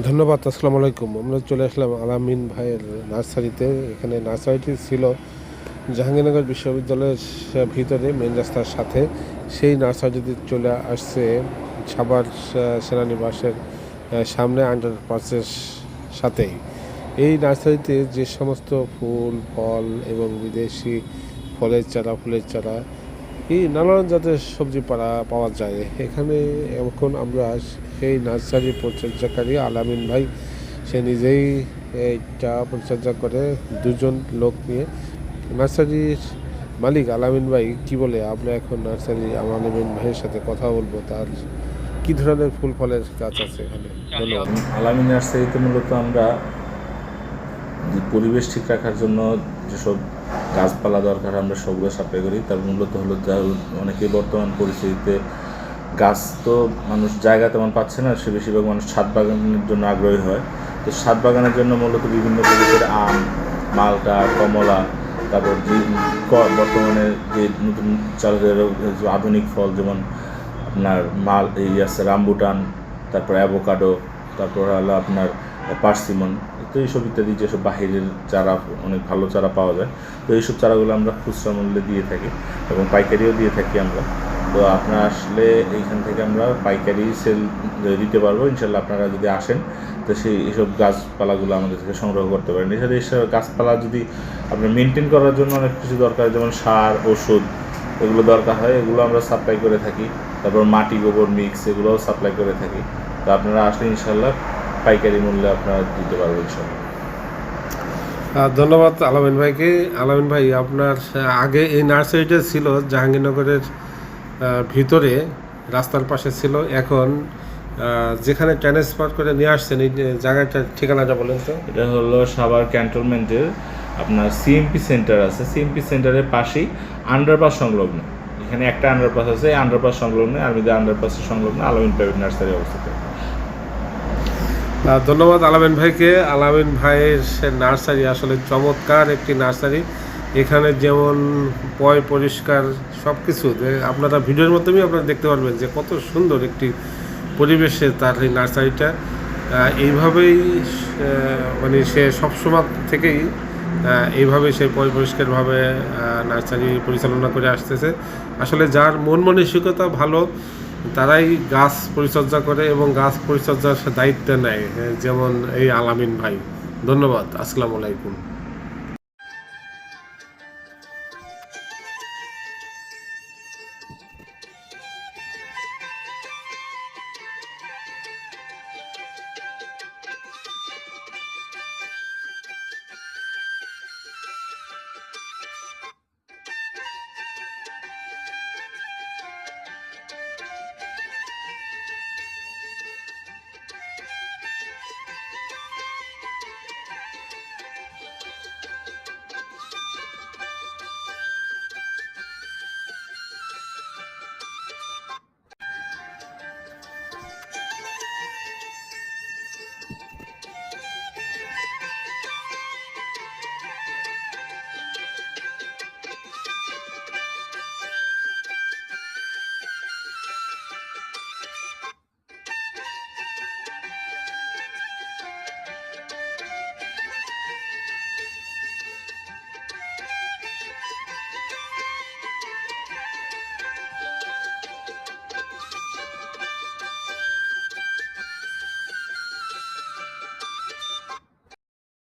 ধন্যবাদ, আসসালামু আলাইকুম। আমরা চলে আসলাম আলামিন ভাইয়ের নার্সারিতে। এখানে নার্সারিটি ছিল জাহাঙ্গীরনগর বিশ্ববিদ্যালয়ের ভিতরে মেন রাস্তার সাথে। সেই নার্সারিতে চলে আসছে সাবার সেনানিবাসের সামনে আন্ডারপাসের সাথেই এই নার্সারিতে যে সমস্ত ফুল, ফল এবং বিদেশি ফলের চারা, ফুলের চারা এই নানান জাতের সবজি পাড়া পাওয়া যায়। এখানে এখন আমরা সেই নার্সারি পরিচর্যাকারী আলামিন ভাই, সে নিজেই এইটা পরিচর্যা করে দুজন লোক নিয়ে নার্সারির মালিক আলামিন ভাই কি বলে? আমরা এখন নার্সারি আলামিন ভাইয়ের সাথে কথা বলব। তার কি ধরনের ফুল ফলের গাছ আছে এখানে? ধন্যবাদ আলামী নার্সারিতে মূলত আমরা পরিবেশ ঠিক রাখার জন্য যেসব গাছপালা দরকার আমরা সবগুলো সাপ্লাই করি, তার মূলত হলো যা অনেকে বর্তমান পরিস্থিতিতে গাছ তো মানুষ জায়গা তেমন পাচ্ছে না, সে বেশিরভাগ মানুষ ছাদ বাগানের জন্য আগ্রহী হয়। তো ছাদ বাগানের জন্য মূলত বিভিন্ন প্রজাতির আম, মালটা, কমলা, তারপর বর্তমানে যে নতুন চালু যে আধুনিক ফল যেমন আপনার মাল, এই আছে রামবুটান, তারপর অ্যাভোকাডো, তারপর হলো আপনার পার্সিমন, তো এইসব ইত্যাদি যেসব বাহিরের চারা, অনেক ভালো চারা পাওয়া যায়, তো এইসব চারাগুলো আমরা খুচরা মূল্যে দিয়ে থাকি এবং পাইকারিও দিয়ে থাকি আমরা। তো আপনারা আসলে এইখান থেকে আমরা পাইকারি সেল দিতে পারব। ইনশাল্লাহ আপনারা যদি আসেন, তো সেই এইসব গাছপালাগুলো আমাদের থেকে সংগ্রহ করতে পারেন। এছাড়া এইসব গাছপালা যদি আপনার মেনটেন করার জন্য অনেক কিছু দরকার, যেমন সার, ওষুধ, এগুলো দরকার হয়, এগুলো আমরা সাপ্লাই করে থাকি। তারপর মাটি গোবর মিক্স এগুলোও সাপ্লাই করে থাকি। তো আপনারা আসলে ইনশাল্লাহ পাইকারি মূল্যে আপনারা দিতে পারবেন ইনশাল্লাহ ধন্যবাদ আলামিন ভাইকে। আলামিন ভাই আপনার আগে এই নার্সারিটা ছিল জাহাঙ্গীরনগরের ভিতরে রাস্তার পাশে ছিল। এখন যেখানে ট্রান্সফার করে নিয়ে আসছেন এই জায়গাটার ঠিকানাটা বলেন তো। এটা হলো সাভার ক্যান্টনমেন্টের আপনার সিএমপি সেন্টার আছে। সিএমপি সেন্টারের পাশেই আন্ডারপাস সংলগ্ন। এখানে একটা আন্ডারপাস আছে এই আন্ডারপাস সংলগ্ন আর্মিদের আন্ডারপাসের সংলগ্ন আলমিন প্রাইভেট নার্সারি অবস্থিত। ধন্যবাদ আলামিন ভাইকে। আলামিন ভাইয়ের সে নার্সারি আসলে চমৎকার একটি নার্সারি। এখানে যেমন পয় পরিষ্কার সব কিছু আপনারা ভিডিওর মাধ্যমেই আপনারা দেখতে পারবেন যে কত সুন্দর একটি পরিবেশে তার এই নার্সারিটা। এইভাবেই মানে সে সবসময় থেকেই এইভাবে সে পরিষ্কারভাবে নার্সারি পরিচালনা করে আসতেছে। আসলে যার মন মানসিকতা ভালো তারাই গাছ পরিচর্যা করে এবং গাছ পরিচর্যার দায়িত্ব নেয় যেমন এই আলামিন ভাই। ধন্যবাদ, আসসালামু আলাইকুম।